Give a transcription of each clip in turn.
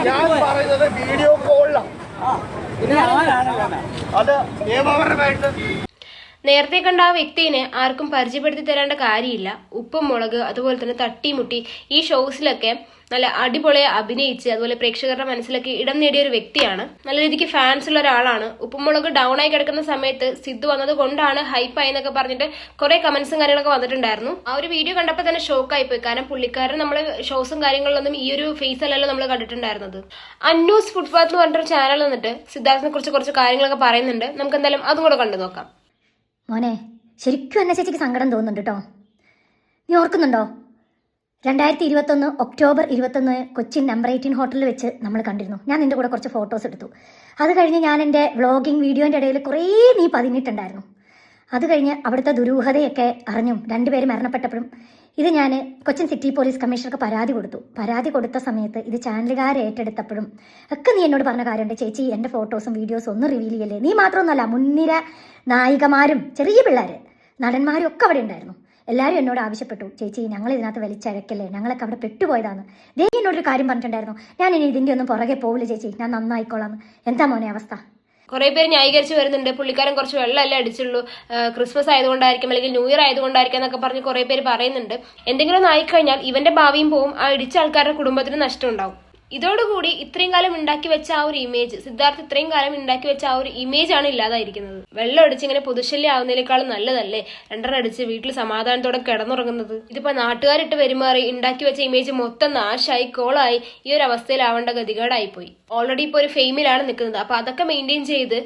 ഞാൻ പറയുന്നത് വീഡിയോ കോളിലാണ് അത് നിയമപരമായിട്ട് നേരത്തെ കണ്ട ആ വ്യക്തിനെ ആർക്കും പരിചയപ്പെടുത്തി തരേണ്ട കാര്യമില്ല. ഉപ്പും മുളക് അതുപോലെ തന്നെ തട്ടിമുട്ടി ഈ ഷോസിലൊക്കെ നല്ല അടിപൊളിയെ അഭിനയിച്ച് അതുപോലെ പ്രേക്ഷകരുടെ മനസ്സിലൊക്കെ ഇടം നേടിയ ഒരു വ്യക്തിയാണ്. നല്ല രീതിക്ക് ഫാൻസ് ഉള്ള ഒരാളാണ്. ഉപ്പുമുളക് ഡൗൺ ആയി കിടക്കുന്ന സമയത്ത് സിദ്ധു വന്നത് കൊണ്ടാണ് ഹൈപ്പായി എന്നൊക്കെ പറഞ്ഞിട്ട് കുറെ കമന്റ്സും കാര്യങ്ങളൊക്കെ വന്നിട്ടുണ്ടായിരുന്നു. ആ ഒരു വീഡിയോ കണ്ടപ്പോൾ തന്നെ ഷോക്ക് ആയിപ്പോയി കാരണം പുള്ളിക്കാരൻ നമ്മൾ ഷോസും കാര്യങ്ങളിലൊന്നും ഈ ഒരു ഫേസ് അല്ലല്ലോ നമ്മൾ കണ്ടിട്ടുണ്ടായിരുന്നത്. അന്യൂസ് ഫുട്പാത്ത് എന്ന് പറഞ്ഞിട്ടൊരു ചാനൽ വന്നിട്ട് സിദ്ധാർത്ഥിനെ കുറിച്ച് കുറച്ച് കാര്യങ്ങളൊക്കെ പറയുന്നുണ്ട്. നമുക്ക് എന്തായാലും അതും കൂടെ കണ്ടു നോക്കാം. മോനെ ശരിക്കും എന്നെ ചേച്ചിക്ക് സങ്കടം തോന്നുന്നുണ്ട് കേട്ടോ നീ ഓർക്കുന്നുണ്ടോ? രണ്ടായിരത്തി ഇരുപത്തൊന്ന് ഒക്ടോബർ ഇരുപത്തൊന്ന് കൊച്ചിൻ നമ്പർ എയ്റ്റീൻ ഹോട്ടലിൽ വെച്ച് നമ്മൾ കണ്ടിരുന്നു. ഞാൻ നിന്റെ കൂടെ കുറച്ച് ഫോട്ടോസ് എടുത്തു. അത് കഴിഞ്ഞ് ഞാൻ എന്റെ വ്ളോഗിങ് വീഡിയോന്റെ ഇടയിൽ കുറേ നീ പതിഞ്ഞിട്ടുണ്ടായിരുന്നു. അത് കഴിഞ്ഞ് അവിടുത്തെ ദുരൂഹതയൊക്കെ അറിഞ്ഞും രണ്ടുപേരും മരണപ്പെട്ടപ്പോഴും ഇത് ഞാൻ കൊച്ചിൻ സിറ്റി പോലീസ് കമ്മീഷണർക്ക് പരാതി കൊടുത്തു. പരാതി കൊടുത്ത സമയത്ത് ഇത് ചാനലുകാർ ഏറ്റെടുത്തപ്പോഴും ഒക്കെ നീ എന്നോട് പറഞ്ഞ കാര്യമുണ്ട്. ചേച്ചി എന്റെ ഫോട്ടോസും വീഡിയോസും ഒന്നും റിവീൽ ചെയ്യല്ലേ? നീ മാത്രമൊന്നുമല്ല മുൻനിര നായികമാരും ചെറിയ പിള്ളേർ നടന്മാരും ഒക്കെ അവിടെ ഉണ്ടായിരുന്നു. എല്ലാവരും എന്നോട് ആവശ്യപ്പെട്ടു. ചേച്ചി ഞങ്ങൾ ഇതിനകത്ത് വലിച്ചഴക്കല്ലേ? ഞങ്ങളൊക്കെ അവിടെ പെട്ടുപോയതാണ് ദേ എന്നോടൊരു കാര്യം പറഞ്ഞിട്ടുണ്ടായിരുന്നു. ഞാൻ ഇനി ഇതിന്റെ ഒന്നും പുറകെ പോവില്ല ചേച്ചി. ഞാൻ നന്നായിക്കോളാം എന്താ മോനെ അവസ്ഥ? കുറെ പേര് ന്യായീകരിച്ച് വരുന്നുണ്ട്. പുള്ളിക്കാരൻ കുറച്ച് വെള്ളമല്ലേ അടിച്ചുള്ളൂ. ക്രിസ്മസ് ആയതുകൊണ്ടായിരിക്കും അല്ലെങ്കിൽ ന്യൂ ഇയർ ആയതുകൊണ്ടായിരിക്കും എന്നൊക്കെ പറഞ്ഞ് കുറെ പേര് പറയുന്നുണ്ട്. എന്തെങ്കിലും ഒന്ന് ആയിക്കഴിഞ്ഞാൽ ഇവന്റെ ഭാവിയും പോവും. ആ ഇടിച്ച ആൾക്കാരുടെ കുടുംബത്തിന് നഷ്ടം ഉണ്ടാവും. ഇതോടുകൂടി ഇത്രയും കാലം ഉണ്ടാക്കി വെച്ച ആ ഒരു ഇമേജ് സിദ്ധാർത്ഥ് ഇത്രയും കാലം ഉണ്ടാക്കി വെച്ച ആ ഒരു ഇമേജ് ആണ് ഇല്ലാതായിരിക്കുന്നത്. വെള്ളം അടിച്ച് ഇങ്ങനെ പൊതുശല്യം ആവുന്നതിനേക്കാളും നല്ലതല്ലേ? രണ്ടെണ്ണം അടിച്ച് വീട്ടിൽ സമാധാനത്തോടെ കിടന്നുറങ്ങുന്നത്. ഇതിപ്പോ നാട്ടുകാരിട്ട് പെരുമാറി ഉണ്ടാക്കി വെച്ച ഇമേജ് മൊത്തം നാശായി കോളായി ഈ ഒരു അവസ്ഥയിലാവേണ്ട ഗതികേടായി പോയി ഓൾറെഡി ഇപ്പോൾ ഒരു ഫെയിമിലാണ് നിൽക്കുന്നത്. അപ്പൊ അതൊക്കെ മെയിന്റെയിൻ ചെയ്ത്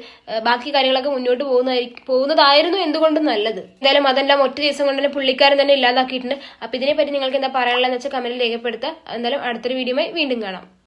ബാക്കി കാര്യങ്ങളൊക്കെ മുന്നോട്ട് പോകുന്നതായിരിക്കും പോകുന്നതായിരുന്നു എന്തുകൊണ്ടും നല്ലത്? എന്തായാലും അതെല്ലാം ഒറ്റ ദിവസം കൊണ്ട് തന്നെ പുള്ളിക്കാരൻ തന്നെ ഇല്ലാതാക്കിയിട്ടുണ്ട്. അപ്പൊ ഇതിനെപ്പറ്റി നിങ്ങൾക്ക് എന്താ പറയാനുള്ളതെന്ന് വെച്ചാൽ കമന്റിൽ രേഖപ്പെടുത്തുക. എന്തായാലും അടുത്തൊരു വീഡിയോയുമായി വീണ്ടും കാണാം.